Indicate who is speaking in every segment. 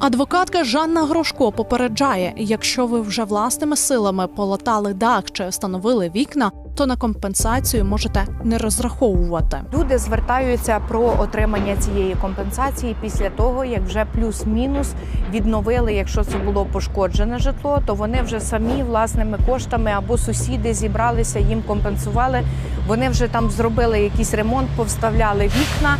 Speaker 1: Адвокатка Жанна Грошко попереджає: якщо ви вже власними силами полатали дах чи встановили вікна, то на компенсацію можете не розраховувати.
Speaker 2: Люди звертаються про отримання цієї компенсації після того, як вже плюс-мінус відновили, якщо це було пошкоджене житло, то вони вже самі власними коштами або сусіди зібралися, їм компенсували. Вони вже там зробили якийсь ремонт, повставляли вікна.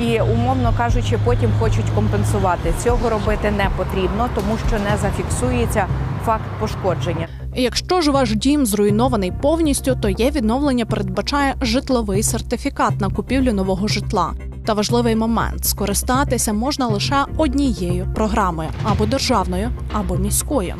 Speaker 2: І умовно кажучи, потім хочуть компенсувати. Цього робити не потрібно, тому що не зафіксується факт пошкодження.
Speaker 1: Якщо ж ваш дім зруйнований повністю, то є відновлення передбачає житловий сертифікат на купівлю нового житла. Та важливий момент скористатися можна лише однією програмою або державною, або міською.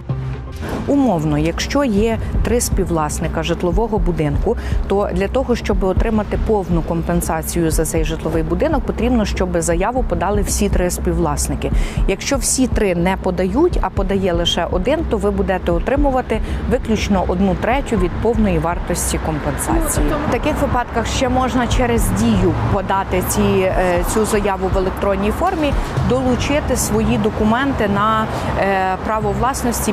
Speaker 2: Умовно, якщо є три співвласника житлового будинку, то для того, щоб отримати повну компенсацію за цей житловий будинок, потрібно, щоб заяву подали всі три співвласники. Якщо всі три не подають, а подає лише один, то ви будете отримувати виключно одну третю від повної вартості компенсації. В таких випадках ще можна через дію подати ці, е, цю заяву в електронній формі, долучити свої документи на е, право власності,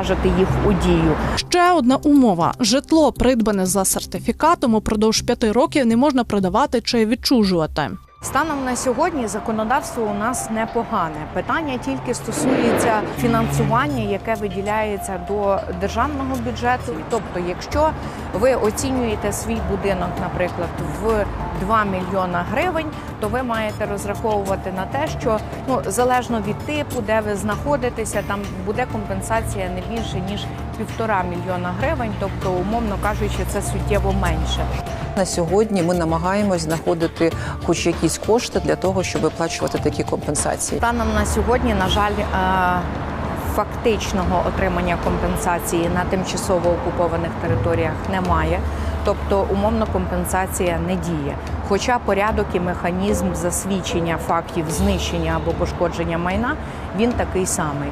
Speaker 2: підвантажити їх у дію.
Speaker 1: Ще одна умова: житло, придбане за сертифікатом, упродовж п'яти років не можна продавати чи відчужувати.
Speaker 2: Станом на сьогодні законодавство у нас непогане. Питання тільки стосується фінансування, яке виділяється до державного бюджету. Тобто, якщо ви оцінюєте свій будинок, наприклад, в 2 мільйона гривень, то ви маєте розраховувати на те, що ну залежно від типу, де ви знаходитеся, там буде компенсація не більше ніж півтора мільйона гривень. Тобто, умовно кажучи, це суттєво менше.
Speaker 3: На сьогодні ми намагаємось знаходити хоч якісь кошти для того, щоб виплачувати такі компенсації.
Speaker 2: Станом на сьогодні, на жаль, е, фактичного отримання компенсації на тимчасово окупованих територіях немає. Тобто умовно компенсація не діє. Хоча порядок і механізм засвідчення фактів знищення або пошкодження майна він такий самий.